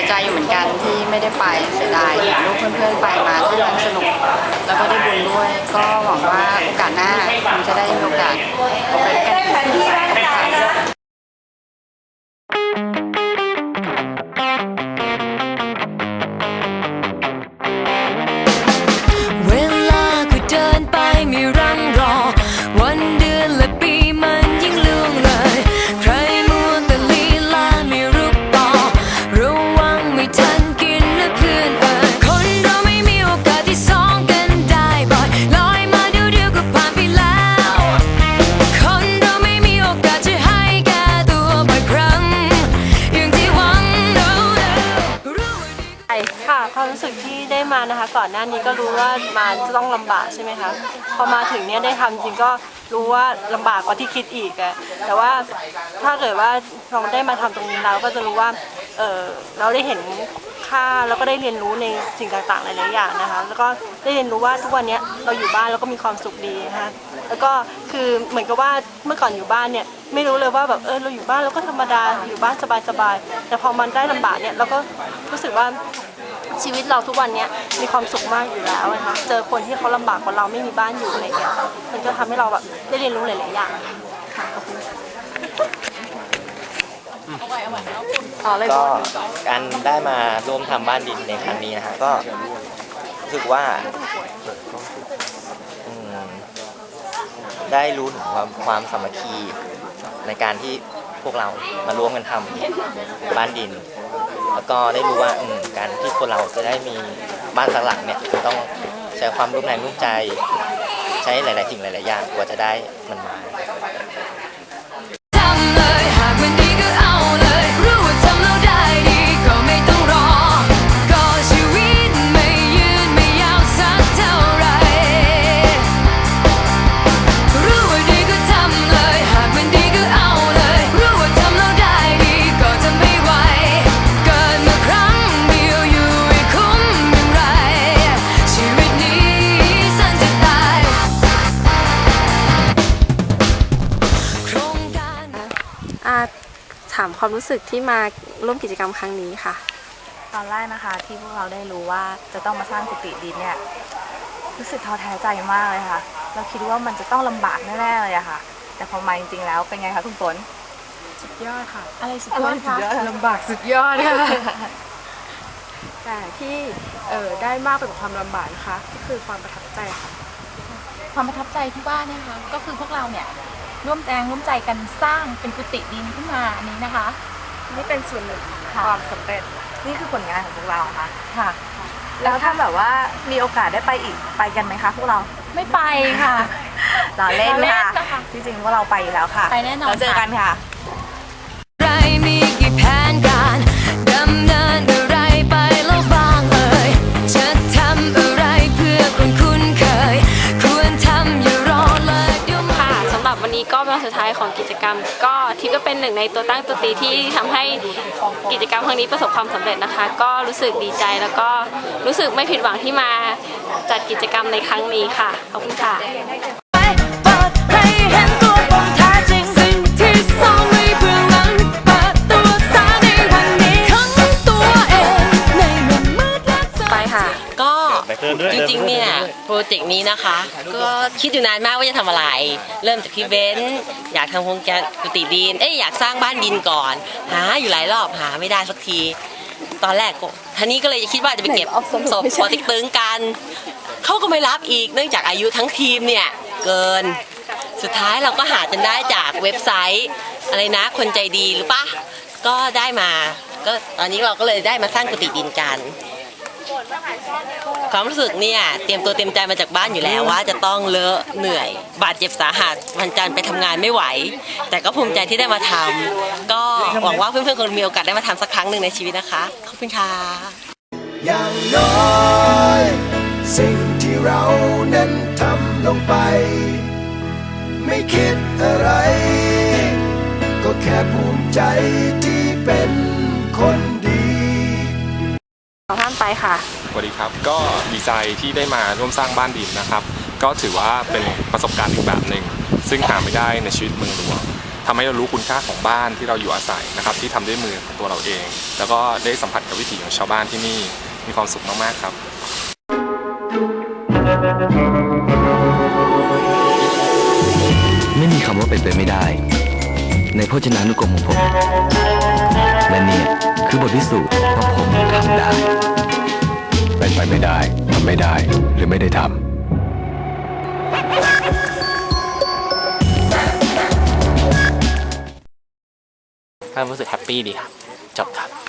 สียใจอยู่เหมือนกันที่ไม่ได้ไปเสียดายเห็นลูกเพื่อนๆไปมาท่าทางสนุก แล้วก็ได้บุญด้วย ก็หวังว่าโอกาสหน้าคงจะได้มีโอกาส มานะคะ ก่อนหน้านี้ก็รู้ว่ามาจะต้องลำบากใช่ไหมคะพอมาถึงเนี่ยได้ทำจริงก็รู้ว่าลำบากกว่าที่คิดอีกอะแต่ว่าถ้าเกิดว่าเราได้มาทำตรงนี้แล้วก็จะรู้ว่าเออเราได้เห็นค่าแล้วก็ได้เรียนรู้ในสิ่งต่างๆหลายๆอย่างนะคะ แล้วก็ได้เรียนรู้ว่าทุกวันนี้เราอยู่บ้านแล้วก็มีความสุขดีนะคะแล้วก็คือเหมือนกับว่าเมื่อก่อนอยู่บ้านเนี่ยไม่รู้เลยว่าแบบเออเราอยู่บ้านเราก็ธรรมดาอยู่บ้านสบายๆแต่พอมันได้ลำบากเนี่ยเราก็รู้สึกว่า ชีวิตเราทุกวันเนี้ยมีความสุขมากอยู่แล้วนะคะเจอคนที่เขาลำบากกว่าเราไม่มีบ้านอยู่อะไรเงี้ยมันก็ทำให้เราแบบได้เรียนรู้หลายๆอย่างค่ะขอบคุณอ๋อเลยก็การได้มาร่วมทำบ้านดินในครั้งนี้นะฮะก็รู้สึกว่าอืมได้รู้ถึงความความสามัคคีในการที่พวกเรามาร่วมกันทำบ้านดิน แล้วก็ได้รู้ว่าการที่คนเราจะได้มีบ้านสักหลังเนี่ยต้องใช้ความร่วมแรงร่วมใจ ใช้หลาย ๆ สิ่งหลาย ๆ อย่างกว่าจะได้มันมา ถามความรู้สึกที่มาร่วมกิจกรรมครั้งนี้ค่ะ ตอนแรกนะคะที่พวกเราได้รู้ว่าจะต้องมาสร้างกุฏิดินเนี่ยรู้สึกท้อแท้ใจมากเลยค่ะ เราคิดว่ามันจะต้องลำบากแน่ๆเลยอะค่ะ แต่พอมาจริงๆแล้วเป็นไงคะคุณฝนสุดยอดค่ะ อะไรสุดยอดคะลำบากสุดยอดค่ะแต่ที่เออได้มากไปกว่าความลำบากนะคะก็คือความประทับใจค่ะ ความประทับใจที่ว่าเนี่ยนะคะก็คือพวกเราเนี่ย ร่วมแรงร่วมใจกันสร้างเป็นกุฏิดินขึ้นมาอันนี้นะคะ นี่เป็นส่วนหนึ่งของค่ะ ความสำเร็จ นี่คือผลงานของพวกเราค่ะ ค่ะ แล้วถ้าแบบว่ามีโอกาสได้ไปอีกไปกันไหมคะพวกเราไม่ไปค่ะ เราเล่นเราเล่นค่ะนะคะจริงๆพวกเราไปอยู่แล้วค่ะไปแน่นอน แล้วเจอค่ะกันค่ะ ใครมีกี่แผนการ นี้ก็เป็นวันสุดท้ายของกิจกรรม ก็ทิพก็เป็นหนึ่งในตัวตั้งตัวตีที่ทำให้กิจกรรมครั้งนี้ประสบความสำเร็จนะคะ ก็รู้สึกดีใจแล้วก็รู้สึกไม่ผิดหวังที่มาจัดกิจกรรมในครั้งนี้ค่ะขอบคุณค่ะ จริงๆ เนี่ยโปรเจกต์นี้นะคะ ก็คิดอยู่นานมากว่าจะทำอะไร เริ่มจากพี่เบนซ์อยากทำโครงการกุฏิดิน เอ้ยอยากสร้างบ้านดินก่อน หาอยู่หลายรอบหาไม่ได้สักที ตอนแรกก็ท่านี้ก็เลยคิดว่าจะไปเก็บศพปอติ๊กตึงกัน เขาก็ไม่รับอีกเนื่องจากอายุทั้งทีมเนี่ยเกิน สุดท้ายเราก็หาจนได้จากเว็บไซต์ อะไรนะคนใจดีหรือปะก็ได้มา ก็ตอนนี้เราก็เลยได้มาสร้างกุฏิดินกัน ความรู้สึกเนี่ยเตรียมตัวเตรียมใจมาจากบ้านอยู่แล้วว่าจะต้องเลอะเหนื่อย บาดเจ็บสาหัสวันจันทร์ไปทำงานไม่ไหว แต่ก็ภูมิใจที่ได้มาทำก็หวังว่าเพื่อนๆคงมีโอกาสได้มาทำสักครั้งหนึ่งในชีวิตนะคะ ขอบคุณค่ะ อย่างน้อย สิ่งที่เรานั้นทำลงไป ไม่คิดอะไร ก็แค่ภูมิใจที่เป็นคน ค่ะ สวัสดีครับก็ดีใจที่ได้มาร่วมสร้างบ้านดินนะครับ ก็ถือว่าเป็นประสบการณ์อีกแบบหนึ่งซึ่งหาไม่ได้ในชีวิตเมืองหลวงทำให้เรารู้คุณค่าของบ้านที่เราอยู่อาศัยนะครับ ที่ทำด้วยมือของตัวเราเอง แล้วก็ได้สัมผัสกับวิถีของชาวบ้านที่นี่มีความสุขมากๆครับ ไม่มีคำว่าเป็นไปไม่ได้ ในพจนานุกรมของผม และเนี่ยคือบทพิสูจน์ว่าผมทำได้ เป็นไปไม่ได้ทำไม่ได้หรือไม่ได้ทำก็รู้สึกแฮปปี้ดีครับ จบครับ